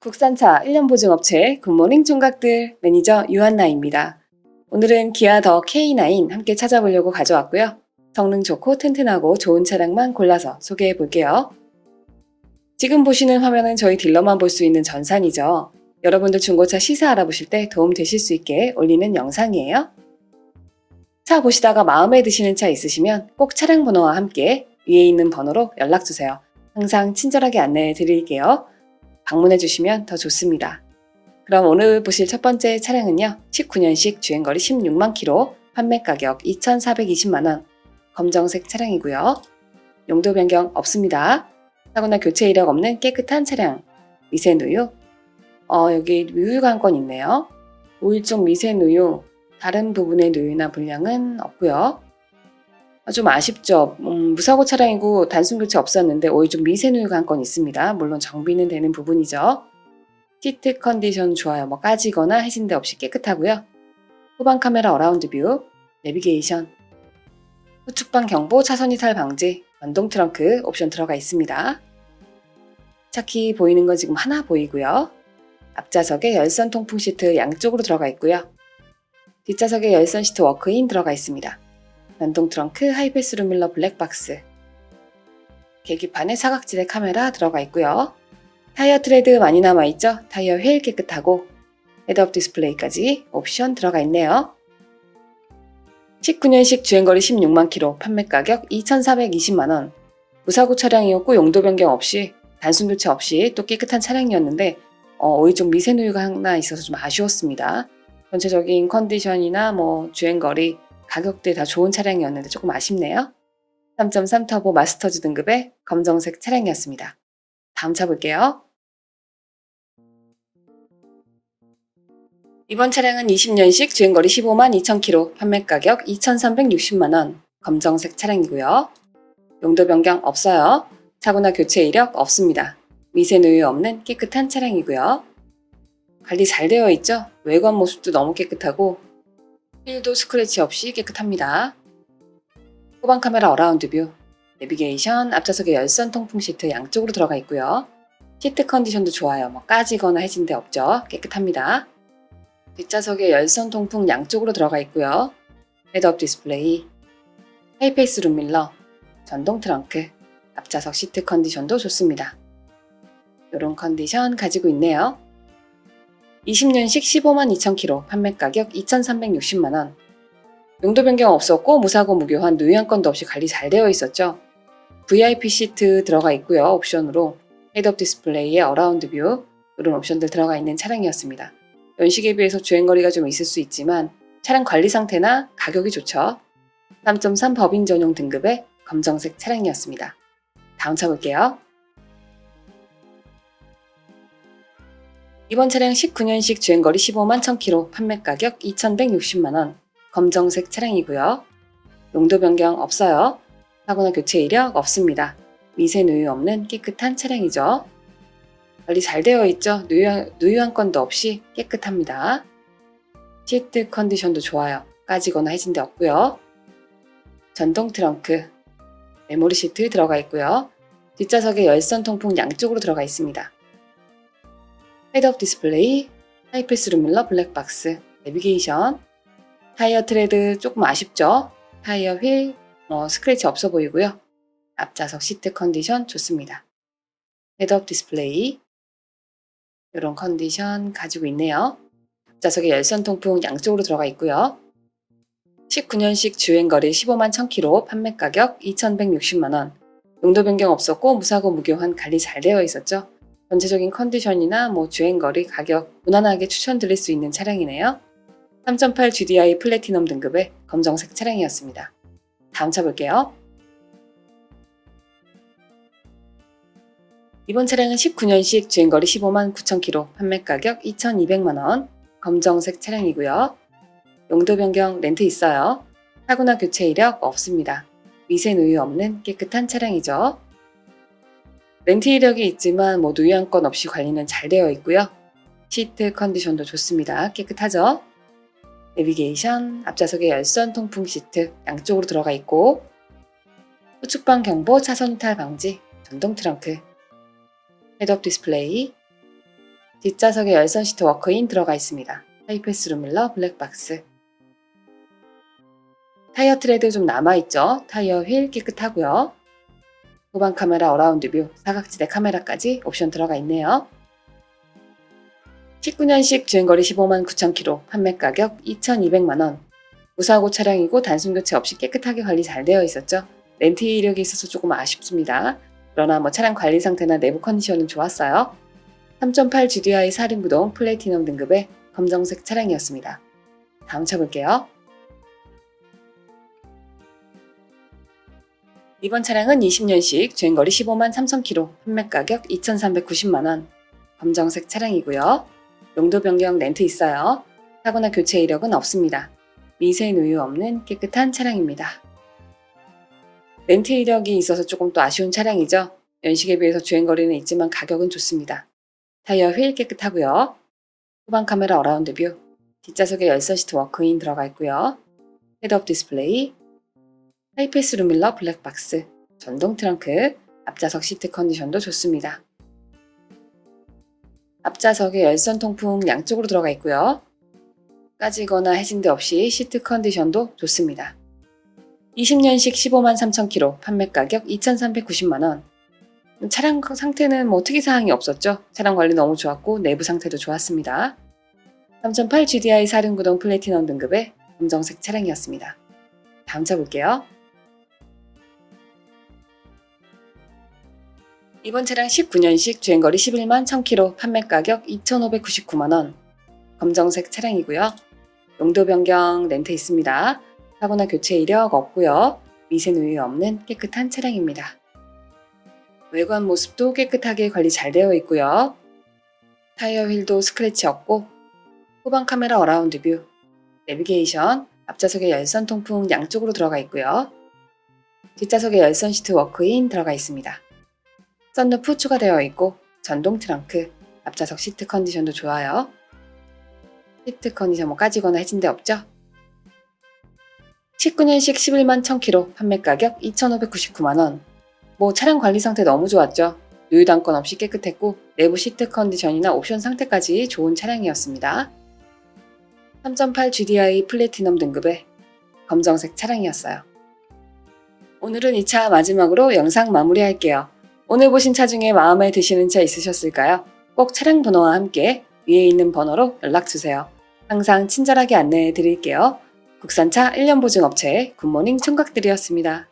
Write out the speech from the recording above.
국산차 1년 보증업체 굿모닝 총각들 매니저 유한나입니다. 오늘은 기아 더 K9 함께 찾아보려고 가져왔고요. 성능 좋고 튼튼하고 좋은 차량만 골라서 소개해 볼게요. 지금 보시는 화면은 저희 딜러만 볼 수 있는 전산이죠. 여러분들 중고차 시세 알아보실 때 도움 되실 수 있게 올리는 영상이에요. 차 보시다가 마음에 드시는 차 있으시면 꼭 차량 번호와 함께 위에 있는 번호로 연락 주세요. 항상 친절하게 안내해 드릴게요. 방문해 주시면 더 좋습니다. 그럼 오늘 보실 첫 번째 차량은요. 19년식 주행거리 16만 킬로, 판매 가격 2,420만원, 검정색 차량이고요. 용도 변경 없습니다. 사고나 교체 이력 없는 깨끗한 차량. 미세 누유. 어, 여기 건 있네요. 5일종 미세 누유. 다른 부분의 누유나 불량은 없고요. 아, 좀 아쉽죠. 음, 무사고 차량이고 단순 교체 없었는데 오히려 좀 미세 누유가 한 건 있습니다. 물론 정비는 되는 부분이죠. 시트 컨디션 좋아요. 뭐 까지거나 해진 데 없이 깨끗하고요. 후방 카메라 어라운드 뷰, 내비게이션, 후측방 경보, 차선 이탈 방지, 완동 트렁크 옵션 들어가 있습니다. 차키 보이는 건 지금 하나 보이고요. 앞좌석에 열선 통풍 시트 양쪽으로 들어가 있고요. 뒷좌석에 열선 시트 워크인 들어가 있습니다. 연동 트렁크 하이패스 룸밀러 블랙박스 계기판에 사각지대 카메라 들어가 있고요. 타이어 트레드 많이 남아있죠? 타이어 휠 깨끗하고 헤드업 디스플레이까지 옵션 들어가 있네요. 19년식 주행거리 16만 킬로, 판매 가격 2,420만원. 무사고 차량이었고 용도 변경 없이 단순 교체 없이 또 깨끗한 차량이었는데 어, 오이 좀 미세 누유가 하나 있어서 좀 아쉬웠습니다. 전체적인 컨디션이나 뭐 주행거리, 가격대 다 좋은 차량이었는데 조금 아쉽네요. 3.3 터보 마스터즈 등급의 검정색 차량이었습니다. 다음 차 볼게요. 이번 차량은 20년식 주행거리 15만 2,000km, 판매 가격 2,360만원, 검정색 차량이고요. 용도 변경 없어요. 사고나 교체 이력 없습니다. 미세 누유 없는 깨끗한 차량이고요. 관리 잘 되어 있죠? 외관 모습도 너무 깨끗하고 휠도 스크래치 없이 깨끗합니다. 후방 카메라 어라운드 뷰, 내비게이션, 앞좌석에 열선 통풍 시트 양쪽으로 들어가 있고요. 시트 컨디션도 좋아요. 뭐 까지거나 해진 데 없죠. 깨끗합니다. 뒷좌석에 열선 통풍 양쪽으로 들어가 있고요. 헤드업 디스플레이, 하이페이스 룸밀러, 전동 트렁크, 앞좌석 시트 컨디션도 좋습니다. 이런 컨디션 가지고 있네요. 20년식 15만 2,000km, 판매 가격 2,360만 원. 용도 변경 없었고 무사고 무교환 누유한 건도 없이 관리 잘 되어 있었죠. VIP 시트 들어가 있고요. 옵션으로 헤드업 디스플레이에 어라운드 뷰 이런 옵션들 들어가 있는 차량이었습니다. 연식에 비해서 주행거리가 좀 있을 수 있지만 차량 관리 상태나 가격이 좋죠. 3.3 법인 전용 등급의 검정색 차량이었습니다. 다음 차 볼게요. 이번 차량 19년식 주행거리 15만 1000km, 판매 가격 2,160만원, 검정색 차량이고요. 용도 변경 없어요. 사고나 교체 이력 없습니다. 미세 누유 없는 깨끗한 차량이죠. 관리 잘 되어 있죠? 누유, 누유 한 건도 없이 깨끗합니다. 시트 컨디션도 좋아요. 까지거나 해진 데 없고요. 전동 트렁크, 메모리 시트 들어가 있고요. 뒷좌석에 열선 통풍 양쪽으로 들어가 있습니다. 헤드업 디스플레이, 하이패스 룸밀러 블랙박스, 내비게이션, 타이어 트레드 조금 아쉽죠? 타이어 휠, 뭐 스크래치 없어 보이고요. 앞좌석 시트 컨디션 좋습니다. 헤드업 디스플레이, 이런 컨디션 가지고 있네요. 앞좌석에 열선 통풍 양쪽으로 들어가 있고요. 19년식 주행거리 15만 1000km, 판매 가격 2,160만원. 용도 변경 없었고 무사고 무교환 관리 잘 되어 있었죠. 전체적인 컨디션이나 뭐 주행거리, 가격 무난하게 추천드릴 수 있는 차량이네요. 3.8 GDI 플래티넘 등급의 검정색 차량이었습니다. 다음 차 볼게요. 이번 차량은 19년식 주행거리 15만 9,000km, 판매 가격 2,200만원, 검정색 차량이고요. 용도 변경 렌트 있어요. 사고나 교체 이력 없습니다. 미세 누유 없는 깨끗한 차량이죠. 렌트 이력이 있지만 뭐 누유한 건 없이 관리는 잘 되어 있고요. 시트 컨디션도 좋습니다. 깨끗하죠? 내비게이션, 앞좌석에 열선 통풍 시트 양쪽으로 들어가 있고 후측방 경보, 차선 이탈 방지, 전동 트렁크, 헤드업 디스플레이, 뒷좌석에 열선 시트 워크인 들어가 있습니다. 하이패스 룸밀러 블랙박스. 타이어 트레드 좀 남아있죠? 타이어 휠 깨끗하고요. 후방 카메라 어라운드 뷰, 사각지대 카메라까지 옵션 들어가 있네요. 19년식 주행거리 15만 9천 킬로, 판매 가격 2,200만 원. 무사고 차량이고 단순 교체 없이 깨끗하게 관리 잘 되어 있었죠. 렌트 이력이 있어서 조금 아쉽습니다. 그러나 뭐 차량 관리 상태나 내부 컨디션은 좋았어요. 3.8 GDI 사륜구동 플래티넘 등급의 검정색 차량이었습니다. 다음 차 볼게요. 이번 차량은 20년식 주행거리 15만 3천 킬로, 판매 가격 2,390만 원. 검정색 차량이고요. 용도 변경 렌트 있어요. 사고나 교체 이력은 없습니다. 미세 누유 없는 깨끗한 차량입니다. 렌트 이력이 있어서 조금 또 아쉬운 차량이죠. 연식에 비해서 주행거리는 있지만 가격은 좋습니다. 타이어 휠 깨끗하고요. 후방 카메라 어라운드 뷰, 뒷좌석에 열선 시트 워크인 들어가 있고요. 헤드업 디스플레이, 하이패스 룸밀러 블랙박스, 전동 트렁크, 앞좌석 시트 컨디션도 좋습니다. 앞좌석에 열선 통풍 양쪽으로 들어가 있고요. 까지거나 해진 데 없이 시트 컨디션도 좋습니다. 20년식 15만 3천 킬로, 판매 가격 2,390만 원. 차량 상태는 뭐 특이사항이 없었죠. 차량 관리 너무 좋았고 내부 상태도 좋았습니다. 3.8 GDI 사륜구동 플래티넘 등급의 검정색 차량이었습니다. 다음 차 볼게요. 이번 차량 19년식 주행거리 11만 1000km, 판매 가격 2,599만원. 검정색 차량이고요. 용도 변경 렌트 있습니다. 사고나 교체 이력 없고요. 미세 누유 없는 깨끗한 차량입니다. 외관 모습도 깨끗하게 관리 잘 되어 있고요. 타이어 휠도 스크래치 없고 후방 카메라 어라운드 뷰, 내비게이션, 앞좌석에 열선 통풍 양쪽으로 들어가 있고요. 뒷좌석에 열선 시트 워크인 들어가 있습니다. 썬루프 추가되어 있고 전동 트렁크, 앞좌석 시트 컨디션도 좋아요. 시트 컨디션 뭐 까지거나 해진 데 없죠? 19년식 11만 1000km, 판매 가격 2,599만원. 뭐 차량 관리 상태 너무 좋았죠. 누유 단건 없이 깨끗했고 내부 시트 컨디션이나 옵션 상태까지 좋은 차량이었습니다. 3.8 GDI 플래티넘 등급의 검정색 차량이었어요. 오늘은 이 차 마지막으로 영상 마무리할게요. 오늘 보신 차 중에 마음에 드시는 차 있으셨을까요? 꼭 차량 번호와 함께 위에 있는 번호로 연락주세요. 항상 친절하게 안내해 드릴게요. 국산차 1년 보증 업체 굿모닝 총각들이었습니다.